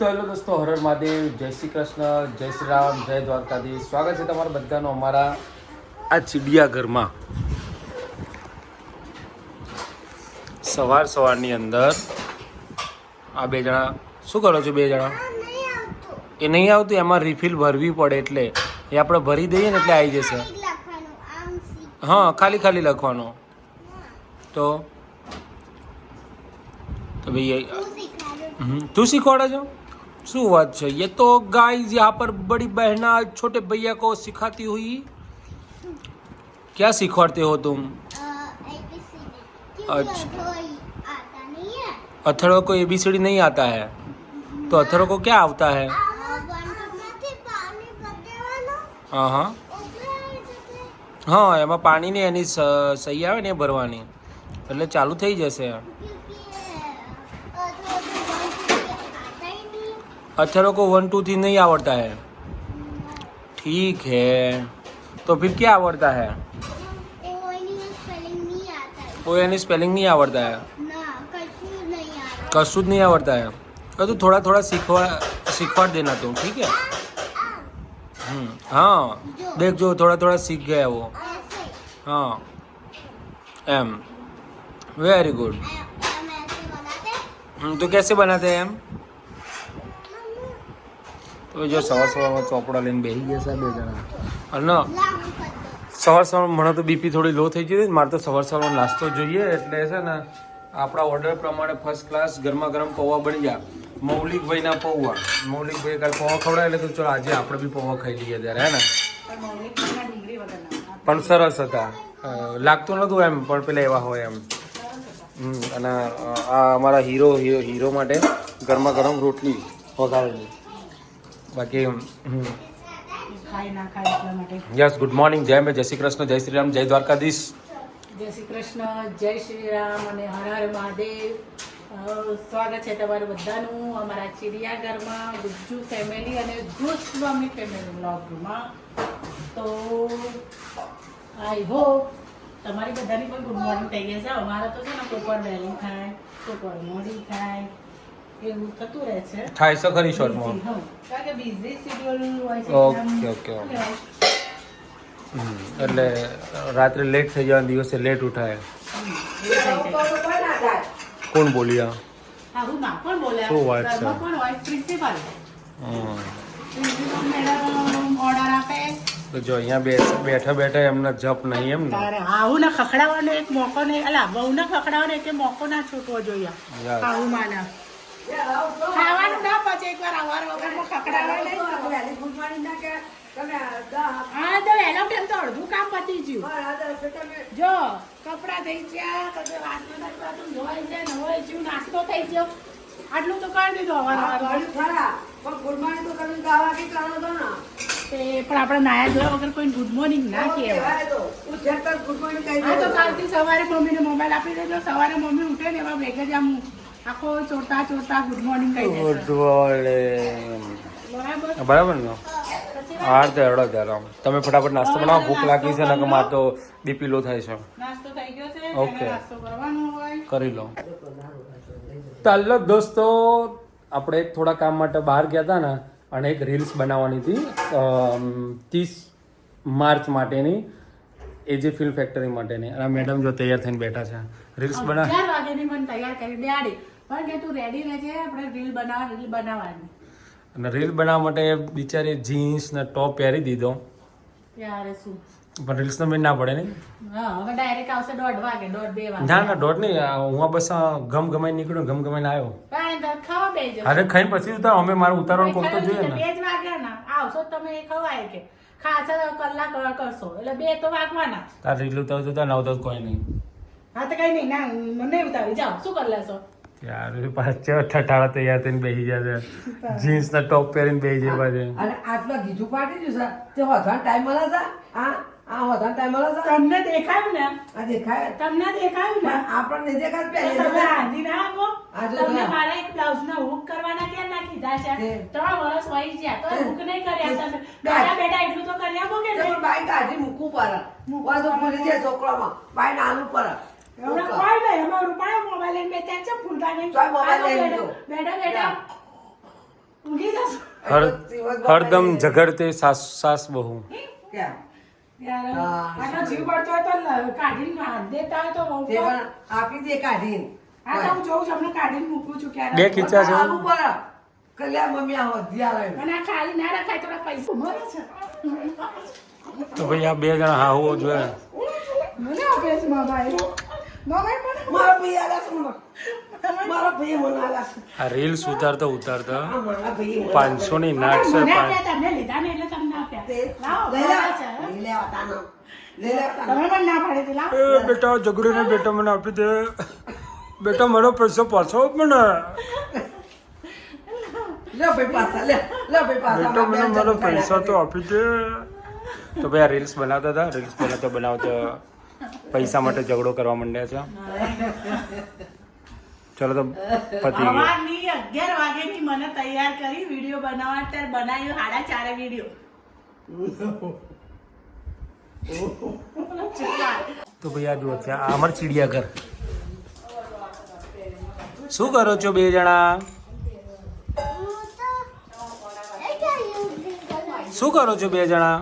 તો હેલો દોસ્તો હરર મહાદેવ જય શ્રી કૃષ્ણ જય શ્રી રામ જય દ્વારકાધીશ. સ્વાગત છે તમારા બધાનો અમારા આ ચીડિયાઘરમાં. સવાર સવારની અંદર આ બે જણા શું કરો છો બે જણા? એ નહીં આવતું એમાં રિફિલ ભરવી પડે એટલે. એ આપણે ભરી દઈએ ને એટલે આવી જશે. હા ખાલી ખાલી લખવાનો. તો? તો ભાઈ તું શીખવાડે છો? શું વાત છે ये तो गाइस यहाँ पर बड़ी बहना छोटे भैया को सिखाती हुई क्या सिखवाते हो तुम अच्छा। अथर्व को एबीसीडी नहीं आता है तो अथर्व को क्या आता है હા હા હા એમાં પાણીની એની સ- સહી આવે ને એ ભરવાની એટલે ચાલુ થઈ જશે अथर्व को वन टू थ्री नहीं आवड़ता है। ठीक है। तो फिर क्या आवड़ता है? वो यानी स्पेलिंग नहीं आवड़ता है। कसूद नहीं आवड़ता है। तो तू थोड़ा थोड़ा सीखवा सीखवा देना तुम ठीक है? हम्म, हाँ। देख जो थोड़ा थोड़ा सीख गया वो। हाँ। एम वेरी गुड तो कैसे बनाते हैं एम તો જો સવાર સવારમાં ચોપડા લઈને બેસી ગયા છે બે જણા. અને સવાર સવારમાં મને તો બીપી થોડી લો થઈ ગઈ મારે તો સવાર સવારમાં નાસ્તો જોઈએ એટલે છે ને આપણા ઓર્ડર પ્રમાણે ફર્સ્ટ ક્લાસ ગરમા ગરમ પૌવા બની ગયા. મૌલિકભાઈના પૌવા. મૌલિકભાઈ કાલે પૌવા ખવડાય એટલે તો ચલો આજે આપણે બી પૌવા ખાઈ લઈએ ત્યારે હે ને? પણ સરસ હતા. લાગતું નતું એમ પણ પેલા એવા હોય એમ. હમ, અને આ અમારા હીરો હીરો હીરો માટે ગરમા ગરમ રોટલી વઘારેલી. બાકી યસ ગુડ મોર્નિંગ જય મે જય શ્રી કૃષ્ણ જય શ્રી રામ જય દ્વારકાધીશ. જય શ્રી કૃષ્ણ જય શ્રી રામ અને હર હર મહાદેવ. સ્વાગત છે તમારું બધાનું અમારા ચિડિયાઘરમાં ગુજ્જુ ફેમિલી અને ગુસ્વામી ફેમિલી બ્લોગમાં તો આઈ હોપ તમારી બધાની પણ ગુડ મોર્નિંગ થઈ ગઈ છે અમારા તો છે ને કોઈક વાર વહેલી થાય કોઈક વાર મોડી થાય એવું થતું રહે છે. થાય છે ખરી શોર્ટમાં કારણ કે બિઝી શેડ્યુલ હોય છે ઓકે, ઓકે, એટલે રાત્રે લેટ થઈ જવાના દિવસે લેટ ઉઠાય. કોણ બોલ્યા. શું વાત છે? જો અહીંયા બેઠા બેઠા એમને જપ નહીં એમ ને. આવું ને ખખડાવવાનો એક મોકો નહીં. અલા બહુ ને ખખડાવવાનો એક મોકો ના છૂટવો જોઈએ. આવું માને. ખાવાનું ના પચે એકવાર અવાર વગરમાં ખખડાવે નહીં હા તો વહેલો ટાઈમ તો અડધું કામ પતી ગયું. જો કપડાં થઈ ગયા પછી વાસણ બાસણ ધોવાઈ ગયા નવાઈ ગયું નાસ્તો થઈ ગયો? આટલું તો કરી દીધું અવાર તે પણ આપણે નાયા જોયા વગર કોઈ ગુડ મોર્નિંગ ના કહેવાય. તો. કાલથી સવારે મમ્મીને મોબાઈલ આપી દેજો. સવારે મમ્મી ઉઠે ને એવા ભેગે જ આમ આખો ચોરતા ચોરતા ગુડ મોર્નિંગ કહી દેશે ગુડ મોર્નિંગ બરાબર બરાબર ને? પછી હા તો ત્યારે તમે ફટાફટ નાસ્તો બનાવો ભૂખ લાગી છે ને કે મારે તો બીપી લો થાય છે. નાસ્તો થઈ ગયો છે ઓકે. નાસ્તો કરવાનો હોય. કરી લો. ચાલો દોસ્તો આપણે એક થોડા કામ માટે બહાર ગયા હતા ને અને એક રીલ્સ બનાવવાની હતી ત્રીસ માર્ચ માટેની એ જે ફિલ્મ ફેક્ટરી માટેની. અને મેડમ જો તૈયાર થઈને બેઠા છે. રીલ્સ બના અગિયાર વાગ્યાની મને તૈયાર કરી. બેહાડી પણ કે તું રેડી રહેજે આપણે રીલ બનાવ રીલ બનાવવાની. અને રીલ બનાવવા માટે બિચારી જીન્સ ને ટોપ પહેરી દીધો. પણ રીલ્સ મેં ના પડે નહીં હવે ડાયરેક્ટ આવશે દોઢ વાગે દોઢ બે વાગે. ના ના દોઢ નહીં. હું બસ ગમ ગમાઈ નીકળ્યો ગમ ગમાઈને આવ્યો. કાંઈ તો ખાવા અરે ખાઈને પછી ઉતારો અમે મારું ઉતારવાનું કોક તો જોઈએ બે ને. જ વાગ્યા ના. આવશો તમે એ ખવાય કે. ખાસા કલાક કરશો એટલે બે તો વાગવાના તાર રીલ ઉતારતો તો ના તો કોઈ નહીં. હા તો કઈ નહીં. ના મને ઉતારી જાઓ શું કરી લેશો? યાર પાછો ઠઠાળા તૈયાર થઈને બેસી છે. જીન્સ ના ટોપ પહેરીને બેસી જાય પાછે. અને આટલા ગીજું પાટી ગયું સર તે વધવાનો ટાઈમ મળે છે? આ આ વધવાનો ટાઈમ મળે છે? તમને દેખાયું ને? આ દેખાય? તમને દેખાયું ને? આપણને દેખાય તો તમે હાજી ના આવો તમને. મારા એક બ્લાઉઝ ના હુક કરવાના કેમ ના કીધા છે? ત્રણ વર્ષ વહી ગયા તો હુક નહીં કર્યા તમે. બેટા બેઠા બેઠા એટલું તો કરી આપો કે નહીં? બાઈક કાઢી મૂકવું પર મૂકવા તો ભૂલી જાય છોકરામાં. બાઈક નાનું પડે. હમણાં કોઈ નહીં અમારું રૂપાળા મોબાઈલ લઈને બેઠા છે ફૂલતા નહીં. મોબાઈલ લઈને બેઠા- બેઠા ઊંઘી જશો? હર હરદમ ઝઘડતે સાસ સાસ બહુ. ક્યાં? યાર હા. આટલો જીવ પડતો હોય તો લ- કાઢીને હાથ દેતા હોય તો બહુ તે તો- પણ આપી દે કાઢીને. હા તો હું. જોઉં છું હમણાં કાઢીને મૂકું છું બે ખીચા છે. તો ભાઈ આ બે જણા હા હોવો જોઈએ મારા ભાઈ આલા મારા ભાઈ મને. આલા આ રીલ્સ ઉતારતા ઉતારતા પાંચસો ની નાટ છે તમને લીધા ને એટલે તમને આપ્યા. બેટા બેટા મને આપી દે. બેટા મારો પૈસો પાછો મને. લે ભાઈ પાછા લે લે ભાઈ પાછા બેટા મને મારો પૈસા તો આપી દે. તો ભાઈ આ રીલ્સ બનાવતા હતા રીલ્સ બનાવતા બનાવતા પૈસા માટે ઝઘડો કરવા માંડ્યા છે? ચલો તો પતી ગયું. સવારની વાગે ની મને તૈયાર કરી વીડિયો બનાવવા ત્યારે બનાવ્યો સાડા ચારે વીડિયો. તો ભાઈ આ જુઓ છે આ અમાર ચિડિયાઘર. શું કરો છો બે જણા? શું કરો છો બે જણા?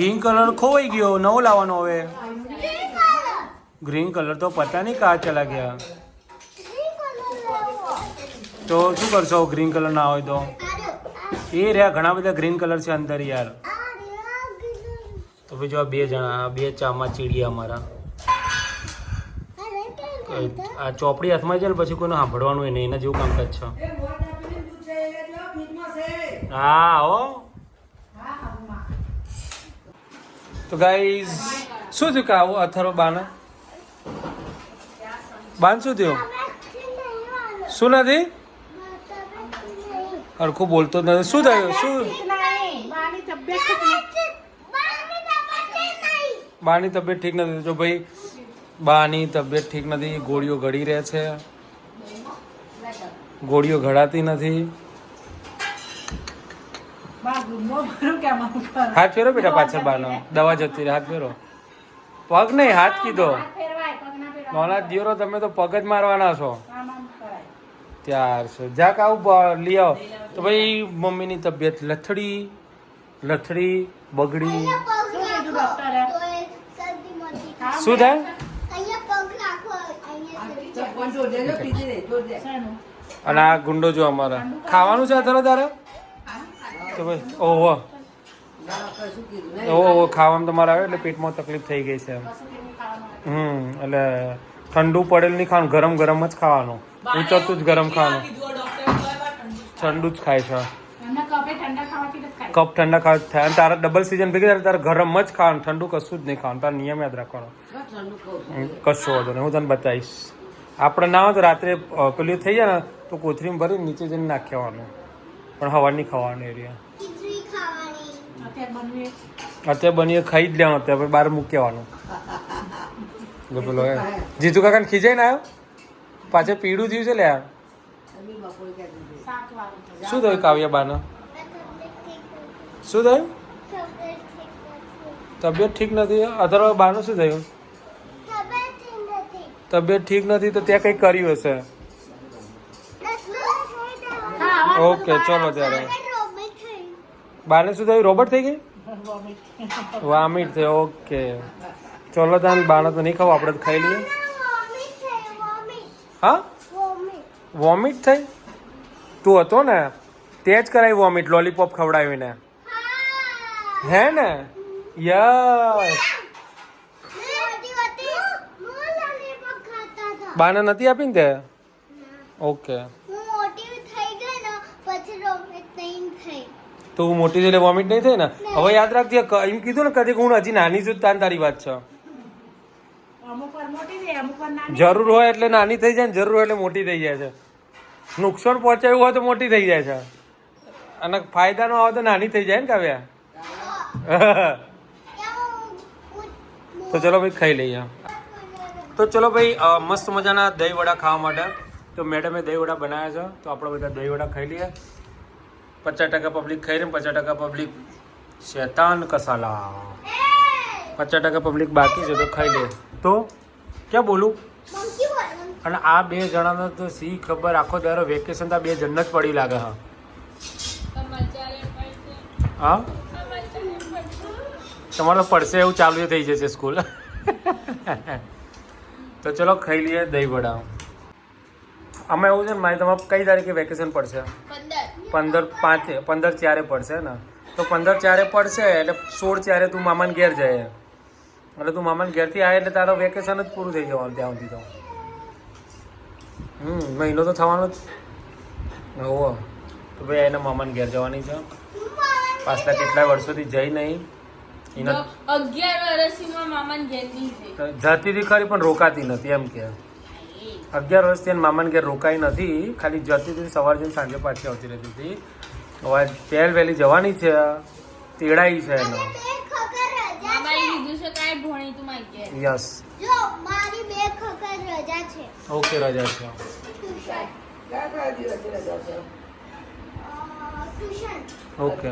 ગ્રીન કલર ખોવાઈ ગયો નવો લાવવાનો હવે. ગ્રીન કલર તો પતા નહીં કા ચલા ગયા. તો શું કરશો ગ્રીન કલર ના હોય તો? એ રહ્યા ઘણા બધા ગ્રીન કલર છે અંદર યાર. તો ભાઈ જો બે જણા બે ચામાં ચીડિયા અમારા. આ ચોપડી હાથમાં છે ને પછી કોઈને સાંભળવાનું હોય નહીં એના જેવું કામકાજ છે. હા હો. તો ગાઈઝ શું થયું કે આવું અથરો બાના બાન શું થયું? શું નથી? હરખું બોલતો નથી. શું થયું? શું? બાની તબિયત ઠીક નથી. જો ભાઈ બાની તબિયત ઠીક નથી. ગોળીઓ ઘડી રહે છે. ગોળીઓ ઘડાતી નથી. હાથ ફેરો બેટા પાછળ બાનો. દવા જતી રહે હાથ ફેરો. પગ નહીં હાથ કીધો. હાથ ફેરવાય, પગ ના ફેરવાય. નોના દિયોરો તમે તો પગ જ મારવાના છો. ત્યાર છે. જાક આવું લઈ આવો. તો ભાઈ મમ્મીની તબિયત લથડી લથડી બગડી. શું થાય? અને આ ગુંડો જો અમારા. ખાવાનું છે અત્યારે તારે? તો ભાઈ ઓહો. ના, કશું કીધું નહીં. ઓહો ખાવાનું તમારે આવે એટલે પેટમાં તકલીફ થઈ ગઈ છે. હમ એટલે ઠંડુ પડેલ નહીં ખાવાનું ગરમ ગરમ જ ખાવાનું. ઉતરતું જ ગરમ ખાવાનું. ઠંડુ જ ખાય. છે. કપ ઠંડા ખાવા થાય. અને તારા ડબલ સિઝન ભેગી થાય તારે ગરમ જ ખાવાનું ઠંડુ કશું જ નહીં ખાવાનું. તારે નિયમ યાદ રાખવાનો. કશો વાંધો નહીં હું તને બતાવીશ. આપણે ના હોય તો રાત્રે પેલું થઈ જાય ને તો કોથરીમાં ભરી નીચે જઈને નાખ્યાવાનું પણ હવા નહીં ખાવાનું એરિયા. અત્યારે બનીએ. ખાઈ જ લેવાનું અત્યારે પછી બહાર મૂકી આવવાનું પેલો એ. જીતુ કાકા ખીજાઈ ને આવ્યો પાછળ પીળું થયું છે લે. શું થયું કાવ્યા બાને શું થયું? તબિયત ઠીક નથી. અથવા બાનું શું થયું? તબિયત ઠીક નથી તો ત્યાં કંઈક કર્યું હશે? ઓકે ચલો ત્યારે. બાને શું થયું? રોબોટ થઈ ગઈ? વોમિટ. થયો ઓકે. ચલો તાન બાને તો નહીં ખાવ, આપણે તો ખાઈ લઈએ. હા? વોમિટ થઈ? તું હતો ને, તે જ કરાવી વોમિટ, લોલીપોપ ખવડાવીને. હે ને? યસ. બાને નથી આપીને તે? ઓકે. તો હું મોટી એટલે વોમિટ નહીં થાય ને? હવે યાદ રાખજે એમ કીધું ને કદી હું હજી નાની છું તાન તારી વાત છે. જરૂર હોય એટલે નાની થઈ જાય ને જરૂર હોય એટલે મોટી થઈ જાય છે. નુકસાન પહોંચાડ્યું હોય તો મોટી થઈ જાય છે. અને ફાયદા નો આવે તો નાની થઈ જાય ને કાવ્યા. તો ચલો ભાઈ ખાઈ લઈએ. તો ચલો ભાઈ મસ્ત મજાના દહીં વડા ખાવા માટે. તો મેડમે દહીં વડા બનાવ્યા છે તો આપણે બધા દહીં વડા ખાઈ લઈએ. પચાસ ટકા પબ્લિક ખાઈ રહી પચાસ ટકા પબ્લિક શેતાન કસાલા. પચાસ ટકા પબ્લિક બાકી છે તો ખાઈ લે. તો ક્યાં બોલું? અને આ બે જણાનો તો સી ખબર આખો દારો વેકેશન તો આ બે જ પડી લાગે હા. હા? તમારો પડશે એવું ચાલુ થઈ જશે સ્કૂલ તો ચલો ખાઈ લઈએ દહીં વડા. આમાં એવું છે ને મારી તમારે કઈ તારીખે વેકેશન પડશે? પંદર પાંચે પંદર ચારે પડશે ને? તો પંદર ચારે પડશે એટલે સોળ ચારે તું મામાને ઘેર જાય એટલે તું મામાને ઘેરથી આવે એટલે તારો વેકેશન જ પૂરું થઈ જવાનું ત્યાં સુધી તો. હમ મહિનો તો થવાનો જ. હોવો. તો ભાઈ એને મામાને ઘેર જવાની છે. પાછલા કેટલા વર્ષોથી જઈ નહીં. જતી હતી ખરી પણ રોકાતી નથી એમ કે. અગિયાર વર્ષથી એને મામાને ઘેર રોકાઈ નથી. ખાલી જતી હતી સવાર જઈને સાંજે પાછી આવતી રહેતી હતી. હવે પહેલ વહેલી જવાની છે. તેડાઈ છે એને. યસ. જો મારી બે ખબર રજા છે. ઓકે રજા છે. ઓકે.